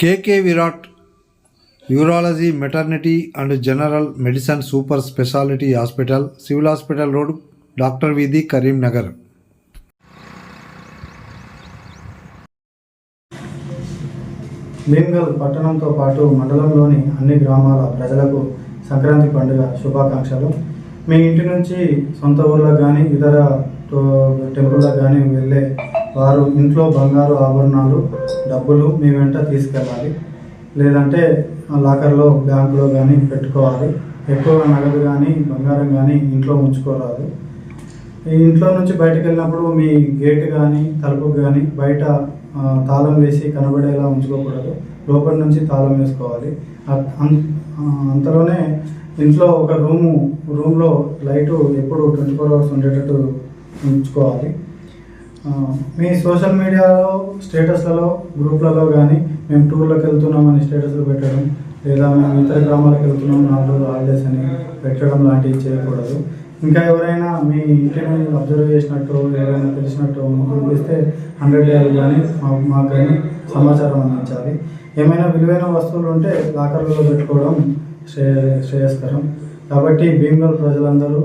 KK Virat urology maternity and general medicine super speciality hospital civil hospital road doctor వీధి కరీంనగర్. భీమ్గల్ పట్టణంతో పాటు మండలంలోని అన్ని గ్రామాల ప్రజలకు సంక్రాంతి పండుగ శుభాకాంక్షలు. మీ ఇంటి నుంచి సొంత ఊళ్ళకు కానీ ఇతర తో- టెంపుల్లకు కానీ వెళ్ళే వారు ఇంట్లో బంగారు ఆభరణాలు డబ్బులు మీ వెంట తీసుకెళ్ళాలి. లేదంటే లాకర్లో బ్యాంకులో కానీ పెట్టుకోవాలి. ఎక్కువ నగదు కానీ బంగారం కానీ ఇంట్లో ఉంచుకోరాదు. ఇంట్లో నుంచి బయటకు వెళ్ళినప్పుడు మీ గేట్ కానీ తలుపు కానీ బయట తాళం వేసి కనబడేలా ఉంచుకోకూడదు. లోపల నుంచి తాళం వేసుకోవాలి. అంతలోనే ఇంట్లో ఒక రూము రూమ్లో లైటు ఎప్పుడు ట్వంటీ ఫోర్ అవర్స్ ఉండేటట్టు ఉంచుకోవాలి. మీ సోషల్ మీడియాలో స్టేటస్లలో గ్రూప్లలో కానీ మేము టూర్లకు వెళ్తున్నామని స్టేటస్లు పెట్టడం లేదా మేము ఇతర గ్రామాలకు వెళ్తున్నాం నాలుగు రోజులు హాలిడేస్ అని పెట్టడం లాంటివి చేయకూడదు. ఇంకా ఎవరైనా మీ ఇంటిని అబ్జర్వ్ చేసినట్టు ఎవరైనా తెలిసినట్టు చూపిస్తే హండ్రెడ్ డేలు కానీ మా- మాకు కానీ సమాచారం అందించాలి. ఏమైనా విలువైన వస్తువులు ఉంటే లాకర్లలో పెట్టుకోవడం శ్రేయ శ్రేయస్కరం. కాబట్టి భీమగల్ ప్రజలందరూ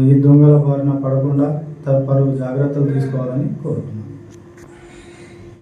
ఈ దొంగల బారిన పడకుండా పలు జాగ్రత్తలు తీసుకోవాలని కోరుతున్నాను.